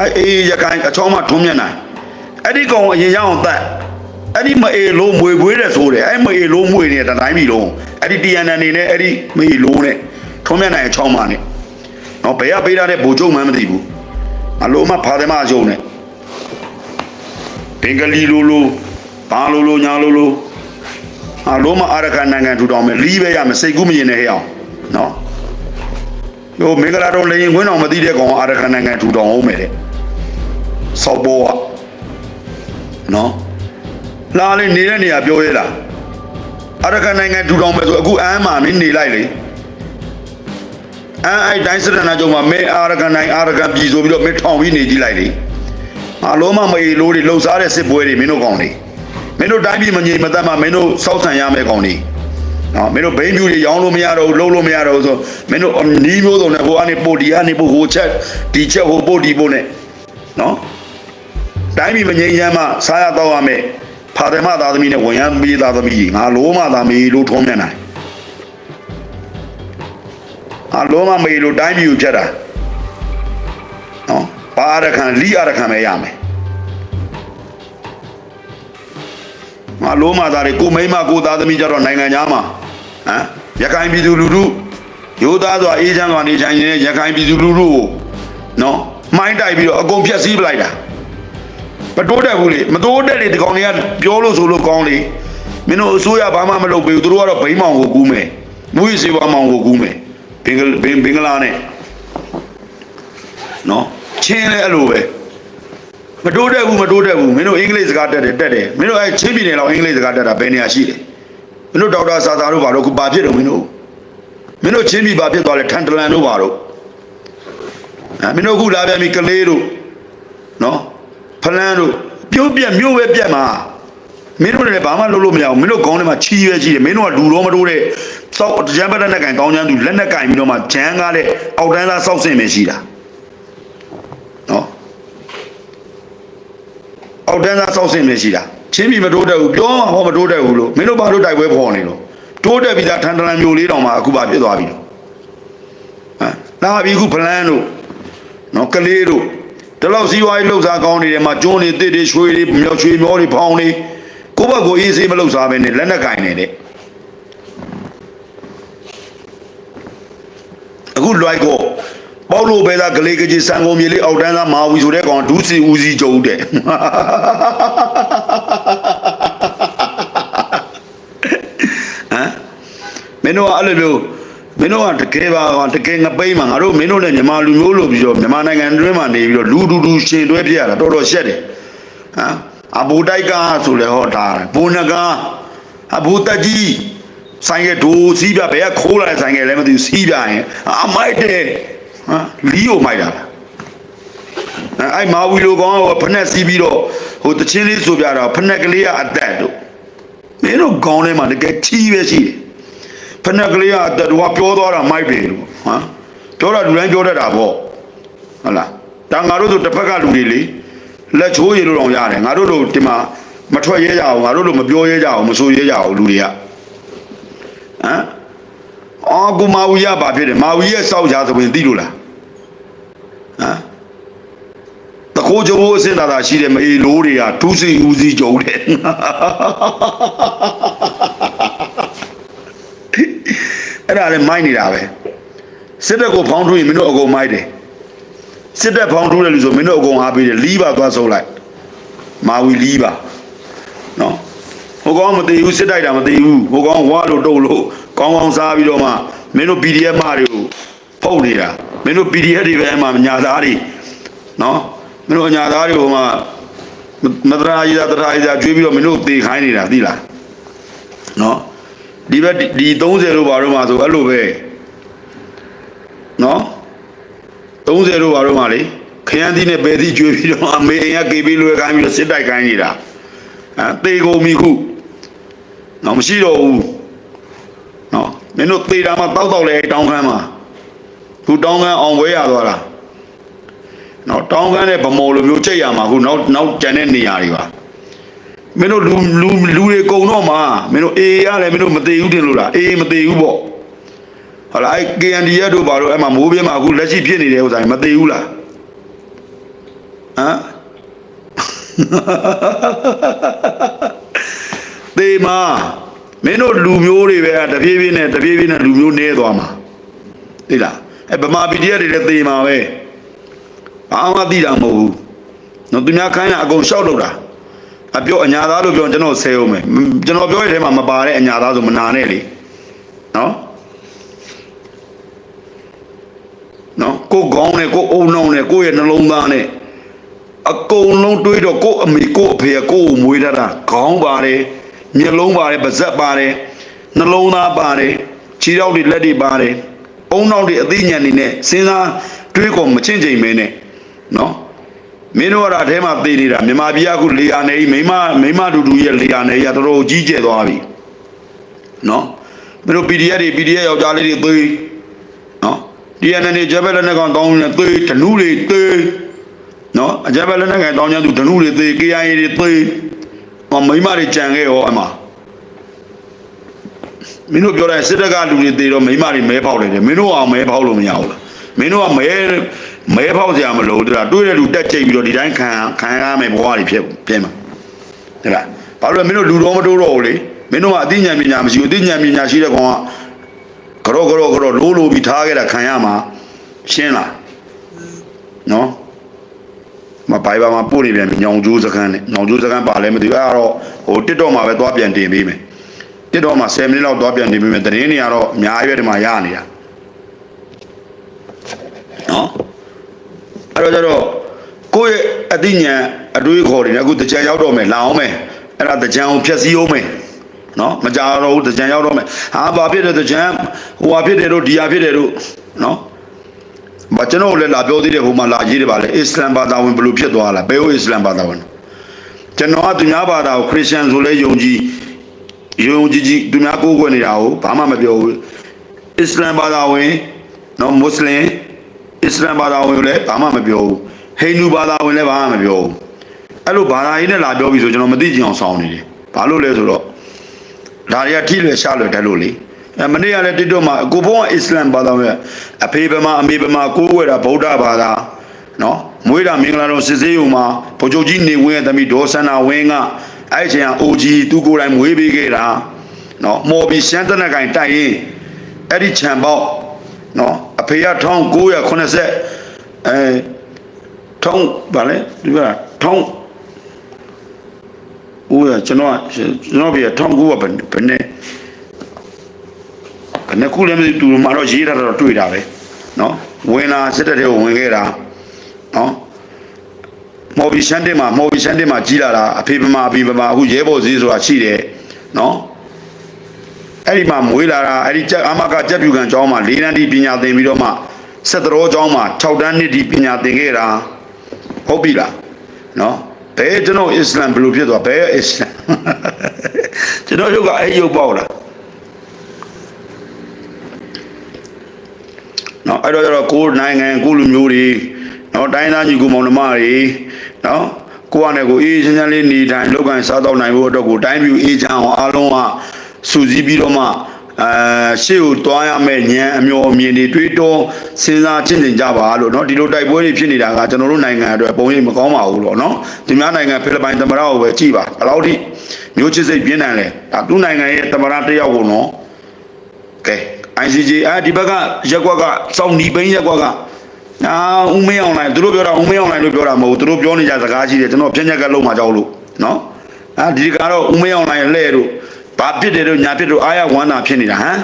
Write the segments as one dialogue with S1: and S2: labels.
S1: အဲ့အေးရခိုင်အချောင်းမှထုံးမြက်နိုင်အဲ့ဒီကောင်အရင်ရအောင်တက်အဲ့ဒီမအေးလုံးမွေပွေးတဲ့ဆိုတယ်အဲ့မအေးလုံးမွေနေတဲ့တိုင်းပြည်လုံးအဲ့ဒီ TNN နေနဲ့အဲ့ဒီမအေးလုံးနဲ့ထုံးမြက်နိုင်အချောင်းမှနဲ့နော်ဘယ်ကပေးထားတဲ့ဗိုလ်ချုပ်မှန်းမသိဘူးအလုံးမဖာတယ်မအယုံနဲ့ဘင်္ဂလီလိုလိုဘာလိုလိုညာလိုလိုအလုံးမအာရကန်နိုင်ငံထူထောင်မယ်လီးပဲရမယ်စိတ်ကူးမရင်နဲ့ဟဲ့အောင်နော်ဟိုမင်္ဂလာတော်လေရင်ခွင်းတော်မသိတဲ့ကောင်အာရခဏနိုင်ငံထူထောင်အောင်မယ်တဲ့ စောက်ဘောကနော်လာလေနေတဲ့နေရာပြောရဲလားအာရခဏနိုင်ငံထူထောင်မယ်ဆိုအခုအမ်းမှာနေနေလိုက်လေအမ်းအဲ့တိုင်းစရနာကြုံမှာမဲအာရခဏနိုင်အာရခပြည်ဆိုပြီးတော့မဲထောင်ပြီးနေကြည့်လိုက်လေအလုံးမမေလို့တွေလှုပ်ရှားတဲ့စစ်ပွဲတွေမင်းတို့ကောင်တွေမင်းတို့တိုင်းပြည်မငြိမ်မသက်မှမင်းတို့စောက်ဆန်ရမယ်ကောင်တွေနော်မင်းတို့ဘိန်းပြူတွေရောင်းလို့မရတော့ဘူးလုံးလို့မရတော့ဘူးဆိုမင်းတို့နီးမျိုးစုံနဲ့ဟိုကနေပို့ဒီကနေပို့ဟိုချက်ဒီချက်ဟိုပို့ဒီပို့နဲ့နော် တိုင်းပြည်မငြိမ်းချမ်းမှစားရတော့ရမယ်ဖာတယ်မသားသမီးနဲ့ဝန်ရမ်းပေးသားသမီးငါလုံးမသားမေးလို့ထုံးမြတ်နိုင်အလုံးမမေးလို့တိုင်းပြည်ကိုချက်တာနော်ပါရခံလီရခံပဲရမယ်ငါလုံးမသားတွေကိုမိမကိုသားသမီးကြတော့နိုင်ငံသားမှာဟမ်ရခိုင်ပြည်သူလူထုရိုးသားစွာအေးချမ်းစွာနေထိုင်နေတဲ့ရခိုင်ပြည်သူလူထုကိုနော်မှိုင်းတိုက်ပြီးတော့အကုန်ဖျက်ဆီးပလိုက်တာ မတိုးတက်ဘူးလေမတိုးတက်လေဒီကောင်တွေကပြောလို့ဆိုလို့ကောင်းလေမင်းတို့အစိုးရဘာမှမလုပ်ပေးဘူးသူတို့ကတော့ဘိန်းမောင်ကိုကူးမယ်မူရစေဝါမောင်ကိုကူးမယ်ဘင်္ဂဘင်ဘင်္ဂလားနဲ့နော်ချင်းလဲအဲ့လိုပဲမတိုးတက်ဘူးမတိုးတက်ဘူးမင်းတို့အင်္ဂလိပ်စကားတက်တယ်တက်တယ်မင်းတို့အဲ့ချင်းပြည်နယ်လောက်အင်္ဂလိပ်စကားတက်တာဘယ်နေရာရှိလဲမင်းတို့ဒေါက်တာဆာသာတို့ဘာလို့ခုဘာဖြစ်တော့မင်းတို့မင်းတို့ချင်းပြည်ဘာဖြစ်သွားလဲထန်တလန်တို့ဘာတို့အဲမင်းတို့ခုလာပြန်ပြီကလေးတို့နော် ဖလန်းတို့ပြုတ်ပြက်မြို့ပဲပြက်မှာမင်းတို့လည်းဘာမှလုပ်လို့မရဘူးမင်းတို့ခေါင်းထဲမှာချီးရွဲကြီးတယ်မင်းတို့ကလူတော့မတိုးတဲ့စောက်ဂျမ်ဘတ်နဲ့ကင်ကောင်းချမ်းသူလက်နဲ့ကင်ပြီးတော့မှဂျန်ကားတဲ့အောက်တန်းသားစောက်စင်ပဲရှိတာနော်အောက်တန်းသားစောက်စင်ပဲရှိတာချင်းပြီမတိုးတက်ဘူးပြောမှာဟောမတိုးတက်ဘူးလို့မင်းတို့ဘာလို့တိုက်ပွဲဖော်နေလို့တိုးတက်ပြီးသားထန်တလန်မျိုးလေးတောင်မှအခုပါဖြစ်သွားပြီလို့ဟမ်လာပြီအခုဖလန်းတို့နော်ကလေးတို့ ဒီလောက်စီးပွားရေးလှုပ်ရှားကောင်းနေတယ်မှာကျွန်းနေတစ်တွေရွှေတွေမြောက်ရွှေမျောတွေဖောင်းနေကိုယ့်ဘက်ကိုအေးဆေးမလှုပ်ရှားပဲနဲ့လက်နဲ့ကင်နေတဲ့အခုလွိုက်ကိုပေါလို့ပဲသားကလေးကကြီးစံကုန်မြေလေးအောက်တန်းသားမာဝီဆိုတဲ့ကောင်ဒူးစီဦးစီးကြုံတဲ့ဟမ်မင်းတို့ကအဲ့လိုမျိုး မင်းတို့ကတကယ်ပါတကယ်ငပိမ့်မှာငါတို့မင်းတို့နဲ့မြန်မာလူမျိုးလို့ပြီးတော့မြန်မာနိုင်ငံတွင်းမှာနေပြီးတော့လူတူတူရှင်တွဲပြရတာတော်တော်ရှက်တယ်ဟမ်အဘူတိုက်ကားဆိုလဲဟောတာဘူနကားအဘူတကြီးဆိုင်ကဒိုစီးပြဘယ်ကခိုးလာတဲ့ဆိုင်ကလည်းမသိဘူးစီးပြရင်အမိုက်တယ်ဟမ်လီယိုမိုက်တာလားအဲ့မာဝီလိုကောင်ကဖက်နဲ့စီးပြီးတော့ဟိုတချင်းလေးဆိုပြတော့ဖက်နဲ့ကလေးကအသက်တို့မင်းတို့ကောင်းထဲမှာတကယ်ချီးပဲရှိတယ် ဖက်နက်ကလေးကအတူကပြောသွားတာမိုက်တယ်လို့ဟမ်ပြောတာလူတိုင်းပြောတတ်တာပေါ့ဟုတ်လားတန်ငါတို့ဆိုတစ်ဖက်ကလူတွေလေလက်ချိုးရည်လို့တော့ရတယ်ငါတို့တို့ဒီမှာမထွက်ရဲကြအောင်ငါတို့တို့မပြောရဲကြအောင်မဆိုရဲကြအောင်လူတွေကဟမ်အော်ကူမာဝီရဘာဖြစ်တယ်မာဝီရဲ့စောက်ကြသဘင်သိလို့လားဟမ်တကိုးကြိုးအစင်သာသာရှိတယ်မအေးလိုးတွေကဒူးစီဦးစီးကြုံတယ် အဲ့ဒါလည်းမိုက်နေတာပဲစစ်တပ်ကိုဖောင်းထွင်းရင်မင်းတို့အကုန်မိုက်တယ်စစ်တပ်ဖောင်းထွင်းတယ်လို့ဆိုမင်းတို့အကုန်အားပေးတယ်လီးပါသွားဆုံးလိုက်မာဝီလီးပါနော်ဟိုကောင်မသေးဘူးစစ်တိုက်တာမသေးဘူးဟိုကောင်ဝါလို့တုတ်လို့ကောင်းကောင်းစားပြီးတော့မှမင်းတို့ PDF မတွေကိုဖုတ်နေတာမင်းတို့ PDF တွေပဲအမှညာသားတွေနော်မင်းတို့ညာသားတွေဟိုမှာမတရာကြီးသားတရာကြီးသားကျွေးပြီးတော့မင်းတို့သေခိုင်းနေတာသိလားနော် ဒီဘက်ဒီ30လို့ပါတော့မှာဆိုအဲ့လိုပဲနော်30လို့ပါတော့မှာလေခရမ်းသီးနဲ့ပဲသီးကျွေးပြီးတော့အမေအိမ်ကကေပြီးလွယ်ခိုင်းပြီးတော့စစ်တိုက်ခိုင်းနေတာအဲသေကုန်ပြီခုနော်မရှိတော့ဘူးနော်မင်းတို့သေတာမှတောက်တောက်လဲတောင်းခမ်းမှာခုတောင်းခမ်းအောင်ဝဲရသွားတာနော်တောင်းခမ်းနဲ့ဗမော်လိုမျိုးကြိတ်ရမှာခုနောက်နောက်ကျန်တဲ့နေရာတွေပါ မင်းတို့လူလူလူတွေကုံတော့မှာမင်းတို့အေးရလည်းမင်းတို့မသေးဘူးတင်လို့လားအေးမသေးဘူးပေါ့ဟုတ်လားအဲ KND ရတို့ဘာလို့အဲ့မှာမိုးပြင်းမှာအခုလက်ရှိဖြစ်နေတဲ့ဥစ္စာမသေးဘူးလားဟမ်သေမာမင်းတို့လူမျိုးတွေပဲတပြေးပြေးနဲ့တပြေးပြေးနဲ့လူမျိုးနေသွားမှာသိလားအဲဗမာပြည်တည်းတွေလည်းသေမာပဲဘာမှသိတာမဟုတ်ဘူးနော်သူများခိုင်းတာအကုန်ရှောက်လို့တာ အပြောအညာသားလို့ပြောရင်ကျွန်တော်ဆဲအောင်မယ်ကျွန်တော်ပြောရတဲ့ထဲမှာမပါတဲ့အညာသားဆိုမနာနဲ့လေနော်နော်ကိုယ်ကောင်းနဲ့ကိုယ်အုံနှောင်းနဲ့ကိုယ့်ရဲ့နှလုံးသားနဲ့အကုန်လုံးတွေးတော့ကိုယ့်အမေကိုယ့်အဖေကကိုယ့်ကိုမွေးထားတာခေါင်းပါတယ်မျက်လုံးပါတယ်ပါးစပ်ပါတယ်နှလုံးသားပါတယ်ခြေထောက်တွေလက်တွေပါတယ်အုံနှောင်းတွေအသိဉာဏ်တွေနဲ့စဉ်းစားတွေးခေါ်မချင့်ချိန်မဲနဲ့နော် မင်းတို့ကတော့အထဲမှာသိနေတာမြန်မာပြည်ကခုလေယာနေကြီးမိမမိမတူတူရဲ့လေယာနေကြီးကတော်တော်ကြီးကျယ်သွားပြီနော်မင်းတို့ PDF တွေ PDF ယောက်ျားလေးတွေသိနော် DNA တွေဂျပက်လက်နက်ကောင်တောင်းနေသိဓနုတွေသိနော်အဂျပက်လက်နက်ကောင်တောင်းကြသူဓနုတွေသိ KIA တွေသိဟောမိမတွေကြံခဲ့ရောအမမင်းတို့ပြောတဲ့စစ်တပ်ကလူတွေသိတော့မိမတွေမဲဖောက်နေတယ်မင်းတို့အောင်မဲဖောက်လို့မရဘူးလားမင်းတို့ကမဲ မဲဖောက်စရာမလိုတလားတွေးတဲ့လူတက်ချိတ်ပြီးတော့ဒီတိုင်းခံခံရမယ်ဘဝတွေဖြစ်ပြင်မှာဟုတ်လားဘာလို့လဲမင်းတို့လူတော်မတိုးတော့ဘူးလေမင်းတို့ကအသိဉာဏ်ပညာမရှိဘူးအသိဉာဏ်ပညာရှိတဲ့ကောင်ကကြောကြောကြောလိုးလိုပြီးထားခဲ့တာခံရမှာရှင်းလားနော်မဘိုင်ဘာမှာပို့နေပြန်ပြီညောင်ကျိုးစကန်နဲ့ညောင်ကျိုးစကန်ပါလဲမသိဘူးအဲ့တော့ဟိုတစ်တော့မှာပဲသွားပြန်တင်ပေးမယ်တစ်တော့မှာ10မိနစ်လောက်သွားပြန်တင်ပေးမယ်တရင်နေရတော့အများရွက်ဒီမှာရနေတာနော် အဲ့တော့ကျတော့ကိုယ့်ရဲ့အသိဉာဏ်အတွေးခေါ်တွေနဲ့အခုတကြံရောက်တော့မယ်လာအောင်မယ်အဲ့ဒါတကြံကိုဖြည့်ဆည်းအောင်မယ်နော်မကြတော့ဘူးတကြံရောက်တော့မယ်ဟာဘာဖြစ်တယ်တကြံဟိုဟာဖြစ်တယ်တို့ဒီဟာဖြစ်တယ်တို့နော်ဘာကျွန်တော်လည်းလာပြောသေးတယ်ဟိုမှာလာရေးတယ်ပါလေအစ္စလမ်ဘာသာဝင်ဘယ်လိုဖြစ်သွားလားဘယ်ဟိုအစ္စလမ်ဘာသာဝင်ကျွန်တော်ကသူများဘာသာကိုခရစ်ယာန်ဆိုလဲယုံကြည်ယုံကြည်ကြည်သူများကိုးကွယ်နေတာကိုဘာမှမပြောဘူးအစ္စလမ်ဘာသာဝင်နော်မွတ်စလင်အ စ္စလမ်ဘာသာဝင်လည်းဘာမှမပြောဘူးဟိန္ဒူဘာသာဝင်လည်းဘာမှမပြောဘူးအဲ့လိုဘာသာရေးနဲ့လာပြောပြီးဆိုကျွန်တော်မသိကြအောင်ဆောင်းနေတယ်ဘာလို့လဲဆိုတော့ဒါတွေကထိလွယ်ရှားလွယ်တယ်လို့လေအဲမနေ့ကလည်းတစ်တော့မှာကိုဘုံကအစ္စလမ်ဘာသာဝင်အဖေဗမာအမေဗမာကိုးကွယ်တာဗုဒ္ဓဘာသာနော်မွေးတာမင်္ဂလာတော်စစ်စေးုံမှာဘုချုပ်ကြီးနေဝင်းရဲ့တမိဒေါ်ဆန္နာဝင်းကအဲ့ဒီချိန်ကအိုဂျီသူကိုယ်တိုင်မွေးပေးခဲ့တာနော်မော်ဘီရှမ်းတနက်ကင်တိုက်ရင်အဲ့ဒီခြံပေါက်နော်အ ဖေက1980အဲထောင်းဗာလဲဒီကထောင်းဦးရကျွန်တော်ကကျွန်တော်ပြထောင်းကူကဘယ်ဘယ်နဲ့ဘယ်နဲ့ခုလည်းမသိသူမှတော့ရေးတာတော့တွေ့တာပဲနော်ဝင်လာစစ်တပ်တွေကိုဝင်ခဲ့တာနော်မော်ဘီရှန်တင်မှာမော်ဘီရှန်တင်မှာကြီးလာတာအဖေပမာအဖေပမာအခုရဲဘော်စည်းဆိုတာရှိတယ်နော် အဲ့ဒီမှာမွေးလာတာအဲ့ဒီအမကကြက်ပြူကန်ကျောင်းမှာ၄တန်းတိပညာသင်ပြီးတော့မှဆက်တော်ကျောင်းမှာ6တန်းနှစ်တိပညာသင်ခဲ့တာဟုတ်ပြီလားနော်ဘယ်ကျွန်တော်အစ္စလမ်ဘယ်လိုဖြစ်သွားဘယ်အစ္စလမ်ကျွန်တော်ရုပ်ကအဲ့ရုပ်ပေါ့လားနော်အဲ့တော့ကျတော့ကိုယ်နိုင်ငံကိုလူမျိုးတွေနော်တိုင်းသားညီကိုမောင်နှမတွေနော်ကိုကလည်းကိုအေးချမ်းချမ်းလေးနေတိုင်းလောက်ကန်စားတော့နိုင်ဖို့အတွက်ကိုတိုင်းပြည်အေးချမ်းအောင်အားလုံးက စူးစီးပြီးတော့မှအဲရှေ့ကိုတွားရမယ့်ဉာဏ်အမျော်အမြင်တွေတွေးတောစဉ်းစားချင့်ချိန်ကြပါလို့เนาะဒီလိုတိုက်ပွဲတွေဖြစ်နေတာကကျွန်တော်တို့နိုင်ငံအတွက်ပုံရိပ်မကောင်းပါဘူးလို့เนาะဒီများနိုင်ငံဖိလစ်ပိုင်သမ္မတကိုပဲကြည့်ပါဘယ်လောက်ထိမျိုးချစ်စိတ်ပြင်းထန်လဲဒါသူ့နိုင်ငံရဲ့သမ္မတတစ်ယောက်ကိုเนาะကဲ ICJ အဲဒီဘက်ကရက်ကွက်ကစောင်းဒီဘိန်းရက်ကွက်ကအာဦးမင်းအောင်လိုက်သူတို့ပြောတာဦးမင်းအောင်လိုက်လို့ပြောတာမဟုတ်ဘူးသူတို့ပြောနေကြစကားရှိတယ်ကျွန်တော်ဖြန့်ချက်ကလုံးမှာကြောက်လို့เนาะအာဒီကတော့ဦးမင်းအောင်လိုက်လှဲ့တို့ ဘာဖြစ်တယ်တို့ညာဖြစ်တို့အားရဝမ်းသာဖြစ်နေတာဟမ်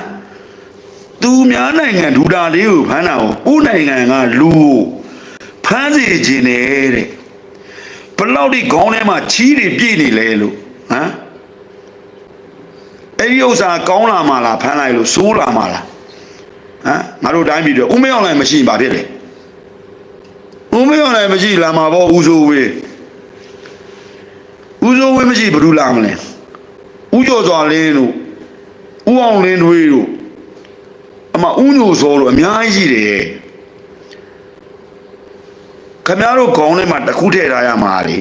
S1: သူများနိုင်ငံဒူတာလေးကိုဖမ်းတာကိုကိုယ်နိုင်ငံကလူကိုဖမ်းစီခြင်းနဲ့တဲ့ဘလောက်ဒီခေါင်းထဲမှာချီးတွေပြည့်နေလဲလို့ဟမ်အဲ့ဒီဥစ္စာကောင်းလာမှလားဖမ်းလိုက်လို့ဆိုးလာမှလားဟမ်ငါတို့တိုင်းပြည်တော့ဦးမင်းအောင်လိုက်မရှိဘာဖြစ်လဲဦးမင်းအောင်လိုက်မရှိလာမှာပေါ့ဦးစိုးဝေးဦးစိုးဝေးမရှိဘယ်သူလာမလဲ ဥကျော်စွာလင်းတို့ဥအောင်လင်းတွေးတို့အမဥညိုစောတို့အများကြီးရှိတယ်ခမည်းတော်ခေါင်းထဲမှာတစ်ခုထည့်ထားရမှာလေ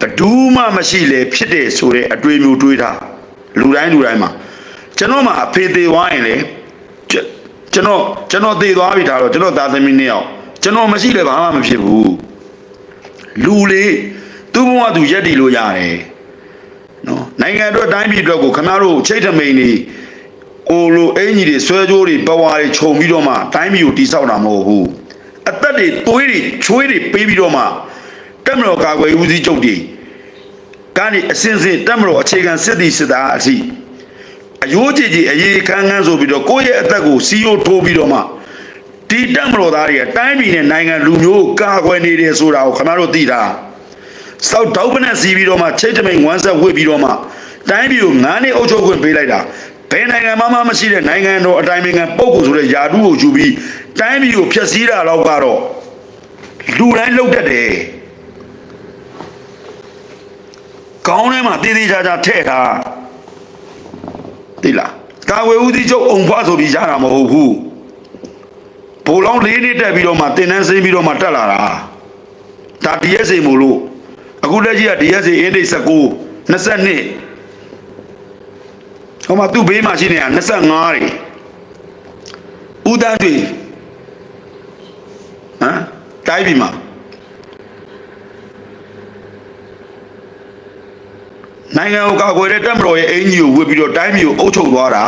S1: ဘဒူးမှမရှိလေဖြစ်တယ်ဆိုတဲ့အတွေ့မျိုးတွေးထားလူတိုင်းလူတိုင်းမှာကျွန်တော်မှအဖေသေးသွားရင်လေကျွန်တော်ကျွန်တော်သေသွားပြီဒါတော့ကျွန်တော်သားသမီးနှစ်ယောက်ကျွန်တော်မရှိလေဘာမှမဖြစ်ဘူးလူလေသူ့ဘဝသူရက်တည်လို့ရတယ် နော်နိုင်ငံအတွက်တိုင်းပြည်အတွက်ကိုခင်ဗျားတို့ချိတ်ထမိန်နေအိုလိုအင်ကြီးတွေဆွဲကြိုးတွေပဝါတွေခြုံပြီးတော့မှတိုင်းပြည်ကိုတိဆောက်တာမဟုတ်ဘူးအသက်တွေသွေးတွေချွေးတွေပေးပြီးတော့မှတက်မတော်ကာကွယ်ဦးစီးချုပ်တွေကနေအစင်းစင်းတက်မတော်အခြေခံစစ်တီစစ်သားအထိအယိုးကြည်ကြည်အရေးခန်းခန်းဆိုပြီးတော့ကိုယ့်ရဲ့အသက်ကိုစီးရိုးထိုးပြီးတော့မှဒီတက်မတော်သားတွေကတိုင်းပြည်နဲ့နိုင်ငံလူမျိုးကိုကာကွယ်နေတယ်ဆိုတာကိုခင်ဗျားတို့သိတာ စောက်တောက်ပနဲ့စီးပြီးတော့မှချိတ်တမိန်ဝမ်းဆက်ဝစ်ပြီးတော့မှတိုင်းပြည်ကိုငါးနှစ်အုပ်ချုပ်ခွင့်ပေးလိုက်တာဘယ်နိုင်ငံမှမမရှိတဲ့နိုင်ငံတော်အတိုင်းအမြံပုဂ္ဂိုလ်ဆိုတဲ့ယာတုကိုယူပြီးတိုင်းပြည်ကိုဖျက်ဆီးတာတော့ကတော့လူတိုင်းလှုပ်တတ်တယ်ကောင်းထဲမှာတည်တည်ချာချာထည့်တာသိလားကာဝေဦးစီးချုပ်အုံဖွားဆိုပြီးရတာမဟုတ်ဘူးဘိုးလောင်းလေးနှစ်တက်ပြီးတော့မှတင်တန်းစင်းပြီးတော့မှတက်လာတာဒါ DSA မို့လို့ အခုလက်ရှိက DSA အင်းဒိတ်19 22ဟိုမှာသူ့ဘေးမှာရှိနေတာ25တွေဦးတန်းတွေဟမ်တိုင်းပြည်မှာနိုင်ငံကိုကာကွယ်တဲ့တပ်မတော်ရဲ့အင်ကြီးကိုဝစ်ပြီးတော့တိုင်းပြည်ကိုအုပ်ချုပ်သွားတာ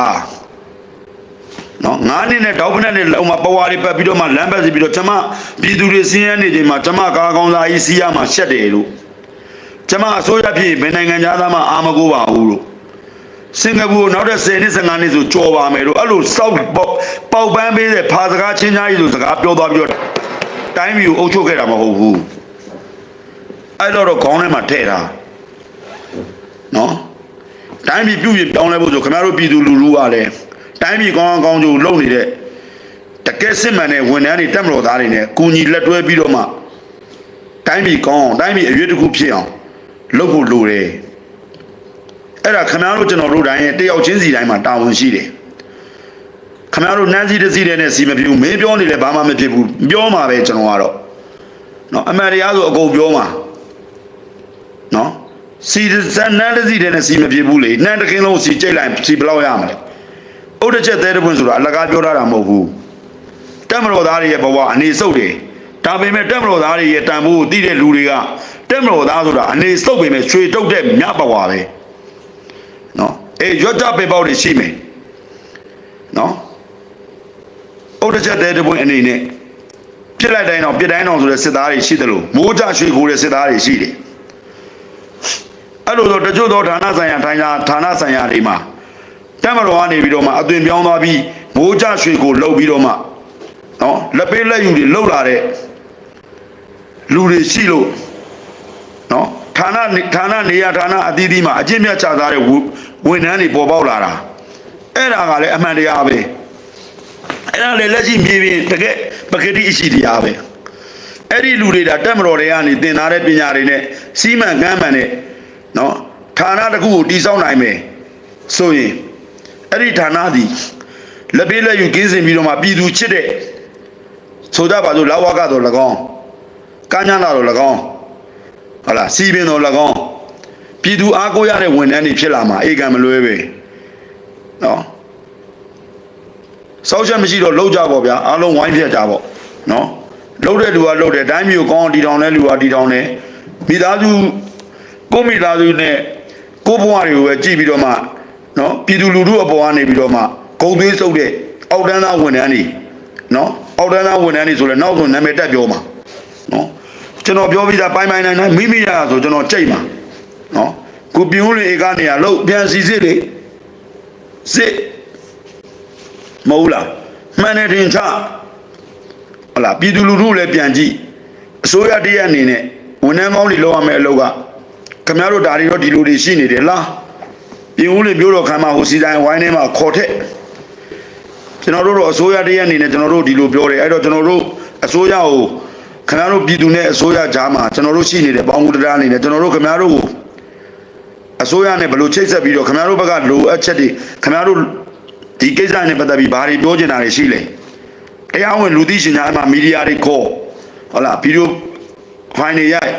S1: နော်ငါးနှစ်နဲ့တောက်ဖက်နဲ့လုံမှာပဝါတွေပတ်ပြီးတော့မှလမ်းပတ်စီပြီးတော့ကျမပြည်သူတွေစင်းရဲနေချိန်မှာကျမကားကောင်းစားကြီးစီးရမှာရှက်တယ်လို့ ကျမအစိုးရဖြစ်ဘယ်နိုင်ငံသားမှအာမကိုပါဘူးလို့စင်ကာပူနောက်တဲ့10နှစ်15နှစ်ဆိုကြော်ပါမယ်လို့အဲ့လိုစောက်ပေါက်ပေါက်ပန်းပေးတဲ့ဖာစကားချင်းချင်းကြီးဆိုစကားပြောသွားပြီးတော့တိုင်းပြည်ကိုအုပ်ချုပ်ခဲ့တာမဟုတ်ဘူးအဲ့တော့တော့ခေါင်းထဲမှာထည့်တာနော်တိုင်းပြည်ပြုပြင်ပြောင်းလဲဖို့ဆိုခင်ဗျားတို့ပြည်သူလူထုကလည်းတိုင်းပြည်ကောင်းအောင်ကောင်းကျိုးလုပ်နေတဲ့တကယ်စစ်မှန်တဲ့ဝန်ထမ်းတွေတက်မတော်သားတွေနဲ့ကူညီလက်တွဲပြီးတော့မှတိုင်းပြည်ကောင်းအောင်တိုင်းပြည်အရွေးတစ်ခုဖြစ်အောင် လုပ်ဖို့လိုတယ်အဲ့ဒါခင်ဗျားတို့ကျွန်တော်တို့တိုင်းရဲ့တယောက်ချင်းစီတိုင်းမှာတာဝန်ရှိတယ်ခင်ဗျားတို့နန်းစီတစ်စီတဲ့နဲ့စီမဖြစ်ဘူးမင်းပြောနေလဲဘာမှမဖြစ်ဘူးပြောမှာပဲကျွန်တော်ကတော့နော်အမှန်တရားဆိုအကုန်ပြောမှာနော်စီစနန်းတစ်စီတဲ့နဲ့စီမဖြစ်ဘူးလေနှမ်းတစ်ခင်းလုံးစီကြိတ်လိုက်စီဘယ်လောက်ရမလဲဥဒ္ဒချက်သေးတဲ့ပွင့်ဆိုတာအလကားပြောထားတာမဟုတ်ဘူးတက်မတော်သားတွေရဲ့ဘဝအနေဆုပ်တယ်ဒါပေမဲ့တက်မတော်သားတွေရဲ့တန်ဖိုးကိုသိတဲ့လူတွေက တက်မတော်သားဆိုတာအနေဆုပ်ပေမဲ့ရွှေတုတ်တဲ့မြဘဝပဲနော်အေးရွတ်ကြပေပေါက်တွေရှိမယ်နော်ဥဒ္ဒချက်သေးတဲ့ပွင့်အနေနဲ့ပြစ်လိုက်တိုင်းတော့ပြစ်တိုင်းတော့ဆိုတဲ့စစ်သားတွေရှိတယ်လို့မိုးကြရွှေကိုတဲ့စစ်သားတွေရှိတယ်အဲ့လိုဆိုတချို့သောဌာနဆိုင်ရာထိုင်ရာဌာနဆိုင်ရာတွေမှာတက်မတော်ကနေပြီးတော့မှအသွင်ပြောင်းသွားပြီးမိုးကြရွှေကိုလှုပ်ပြီးတော့မှနော်လက်ပေးလက်ယူတွေလှုပ်လာတဲ့လူတွေရှိလို့နော် ဌာနဌာနနေရာဌာနအသီးသီးမှာအကျင့်မြတ်ချသားတဲ့ဝန်ထမ်းတွေပေါ်ပေါက်လာတာအဲ့ဒါကလည်းအမှန်တရားပဲအဲ့ဒါလည်းလက်ရှိမြေပြင်တကယ်ပကတိအရှိတရားပဲအဲ့ဒီလူတွေဒါတက်မတော်တွေကနေသင်ထားတဲ့ပညာတွေနဲ့စီးမှန်ကမ်းမှန်တဲ့နော်ဌာနတစ်ခုကိုတည်ဆောက်နိုင်မယ်ဆိုရင်အဲ့ဒီဌာနသည်လက်ပေးလက်ယူကင်းစင်ပြီးတော့မှပြည်သူချစ်တဲ့ဆိုကြပါစို့လာဝကတော့၎င်းကမ်းညားလာတော့၎င်း ဟုတ်လားစီပင်တော့၎င်းပြည်သူအားကိုးရတဲ့ဝန်ထမ်းတွေဖြစ်လာမှာအေကံမလွဲပဲနော်စောက်ချက်မရှိတော့လောက်ကြပေါ့ဗျာအားလုံးဝိုင်းပြက်ကြပေါ့နော်လှုပ်တဲ့လူကလှုပ်တယ်တိုင်းမျိုးကောင်းတီတောင်တဲ့လူကတီတောင်တယ်မိသားစုကိုမိသားစုနဲ့ကိုဘဝတွေကိုပဲကြည့်ပြီးတော့မှနော်ပြည်သူလူထုအပေါ်ကနေပြီးတော့မှဂုံသွေးစုပ်တဲ့အောက်တန်းသားဝန်ထမ်းတွေနော်အောက်တန်းသားဝန်ထမ်းတွေဆိုလဲနောက်ဆုံးနာမည်တက်ပြောမှာနော် ကျွန်တော်ပြောပြီးသားပိုင်းပိုင်းနိုင်နိုင်မိမိရဆိုကျွန်တော်ကြိတ်မှာနော်ကိုပြင်းဦးလေဧကနေရလို့ပြန်စီစစ်လေစစ်မဟုတ်လားမှန်တယ်တင်ချဟုတ်လားပြည်သူလူထုလည်းပြန်ကြည့်အစိုးရတရက်အနေနဲ့ဝန်ထမ်းကောင်းတွေလုပ်ရမယ့်အလုပ်ကခင်ဗျားတို့ဒါတွေတော့ဒီလိုတွေရှိနေတယ်လားပြင်ဦးလေမျိုးတော်ခံမှာဟိုစီတိုင်းဝိုင်းထဲမှာခေါ်ထက်ကျွန်တော်တို့တော့အစိုးရတရက်အနေနဲ့ကျွန်တော်တို့ဒီလိုပြောတယ်အဲ့တော့ကျွန်တော်တို့အစိုးရကို ခင်ဗျားတို့ပြည်သူနဲ့အစိုးရကြားမှာကျွန်တော်တို့ရှိနေတယ်ပေါင်းကူတရားအနေနဲ့ကျွန်တော်တို့ခင်ဗျားတို့ကိုအစိုးရနဲ့ဘယ်လိုချိတ်ဆက်ပြီးတော့ခင်ဗျားတို့ဘက်ကလိုအပ်ချက်တွေခင်ဗျားတို့ဒီကိစ္စနဲ့ပတ်သက်ပြီးဘာတွေပြောချင်တာတွေရှိလဲတရားဝင်လူသိရှင်များအမှမီဒီယာတွေခေါ်ဟုတ်လားဗီဒီယိုဖိုင်တွေရိုက်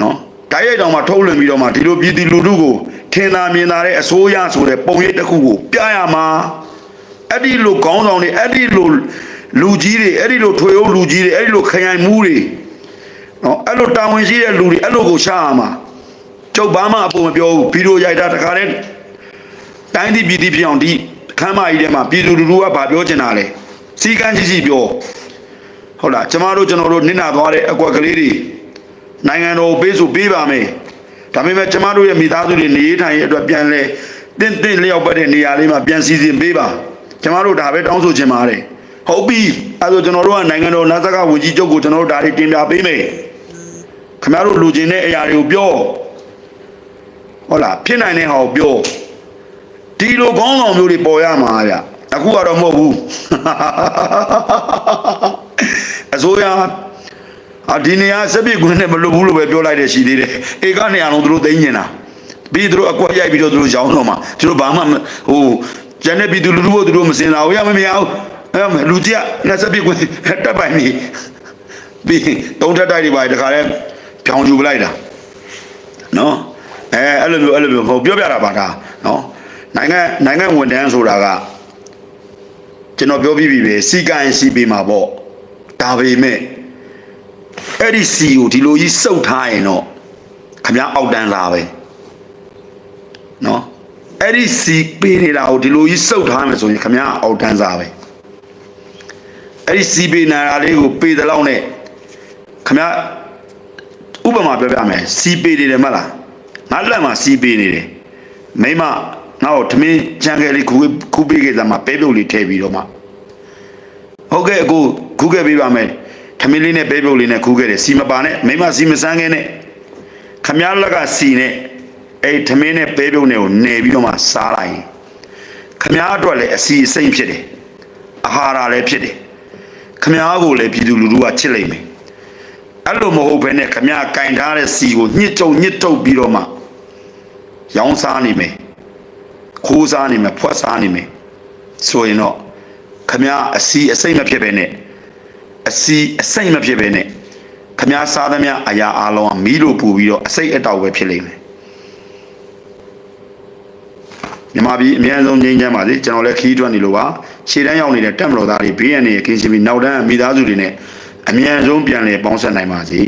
S1: နော်တိုက်ရိုက်တောင်မှထုတ်လွှင့်ပြီးတော့မှဒီလိုပြည်သူလူထုကိုထင်သာမြင်သာတဲ့အစိုးရဆိုတဲ့ပုံရိပ်တစ်ခုကိုပြရမှာအဲ့ဒီလိုခေါင်းဆောင်တွေအဲ့ဒီလို လူကြီးတွေအဲ့ဒီလိုထွေအုပ်လူကြီးတွေအဲ့ဒီလိုခရိုင်မှုတွေနော်အဲ့လိုတာဝန်ရှိတဲ့လူတွေအဲ့လိုကိုရှာရမှာကျုပ်ဘာမှအပေါ်မပြောဘူးဗီဒီယိုရိုက်တာတခါတည်းတိုင်းပြည်ပြည်ပြည်အောင်ဒီခမ်းမကြီးထဲမှာပြည်သူလူထုကဗာပြောချင်တာလေစီကန်းကြီးကြီးပြောဟုတ်လားကျမတို့ကျွန်တော်တို့နစ်နာသွားတဲ့အကွက်ကလေးတွေနိုင်ငံတော်ပေးဆိုပေးပါမယ်ဒါပေမဲ့ကျမတို့ရဲ့မိသားစုတွေနေထိုင်ရေးအတွက်ပြန်လဲတင့်တင့်လျောက်ပတ်တဲ့နေရာလေးမှာပြန်စီစဉ်ပေးပါကျမတို့ဒါပဲတောင်းဆိုချင်ပါတယ် ဟုတ်ပြီအဲဆိုကျွန်တော်တို့ကနိုင်ငံတော်နာဇကဝန်ကြီးချုပ်ကိုကျွန်တော်တို့ဒါတွေတင်ပြပေးမယ်ခင်ဗျားတို့လူချင်းတဲ့အရာတွေကိုပြောဟုတ်လားဖြစ်နိုင်တဲ့ဟာကိုပြောဒီလိုခေါင်းဆောင်မျိုးတွေပေါ်ရမှာဗျအခုကတော့မဟုတ်ဘူးအစိုးရအဒီနေရာစက်ပြကွင်းနဲ့မလုပ်ဘူးလို့ပဲပြောလိုက်တယ်ရှိသေးတယ်ဧကနေရာလုံးသူတို့သိမ်းနေတာပြီးသူတို့အကွက်ရိုက်ပြီးတော့သူတို့ရောင်းတော့မှာသူတို့ဘာမှမဟိုကျန်တဲ့ပြည်သူလူထုကိုသူတို့မစင်လာဘူးရမမရဘူး အဲ့မဲ့လူကြီးကလက်စက်ပြကွင်းတက်ပိုင်နေပြီးတုံးထက်တိုက်တွေပါတခါလဲဖြောင်ယူပလိုက်တာနော်အဲအဲ့လိုမျိုးအဲ့လိုမျိုးဟိုပြောပြတာပါဒါနော်နိုင်ငံနိုင်ငံဝန်ထမ်းဆိုတာကကျွန်တော်ပြောပြီးပြီပဲစီကံစီပေးမှာပေါ့ဒါပေမဲ့အဲ့ဒီစီကိုဒီလိုကြီးစုပ်ထားရင်တော့ခမအောက်တန်းလာပဲနော်အဲ့ဒီစီပေးနေတာကိုဒီလိုကြီးစုပ်ထားမယ်ဆိုရင်ခမအောက်တန်းစားပဲ အဲ့ဒီစီပေးနေတာလေးကိုပေးတဲ့လောက်နဲ့ခမဥပမာပြောပြမယ်စီပေးနေတယ်မဟုတ်လားငါလက်မှာစီပေးနေတယ်မိမငါ့ကိုသမင်းချန်ကလေးခုခုပေးခဲ့သားမှာပဲပြုတ်လေးထည့်ပြီးတော့မှဟုတ်ကဲ့အခုခုခဲ့ပေးပါမယ်သမင်းလေးနဲ့ပဲပြုတ်လေးနဲ့ခုခဲ့တယ်စီမပါနဲ့မိမစီမစမ်းခဲ့နဲ့ခမလက်ကစီနဲ့အဲ့သမင်းနဲ့ပဲပြုတ်နဲ့ကိုနေပြီးတော့မှစားလိုက်ရင်ခမအတွက်လည်းအစီအစိမ့်ဖြစ်တယ်အာဟာရလည်းဖြစ်တယ် ခမကိုလည်းပြည်သူလူထုကချစ်လိုက်မယ်အဲ့လိုမဟုတ်ဘဲနဲ့ခမကင်ထားတဲ့စီကိုညှစ်ကြုံညှစ်တုပ်ပြီးတော့မှရောင်းစားနေမယ်ခိုးစားနေမယ်ဖွက်စားနေမယ်ဆိုရင်တော့ခမအစီအစိမ့်မဖြစ်ဘဲနဲ့အစီအစိမ့်မဖြစ်ဘဲနဲ့ခမစားသမျှအရာအလုံးကမီးလိုပူပြီးတော့အစိတ်အတောက်ပဲဖြစ်လိမ့်မယ် မြန်မာပြည်အများဆုံးငြိမ်းချမ်းပါစေကျွန်တော်လည်းခီးတွက်နေလို့ပါခြေတန်းရောက်နေတဲ့တက်မတော်သားတွေဘေးရန်နေကင်းရှင်းပြီးနောက်တန်းမိသားစုတွေနဲ့အမြန်ဆုံးပြန်လည်ပေါင်းဆက်နိုင်ပါစေ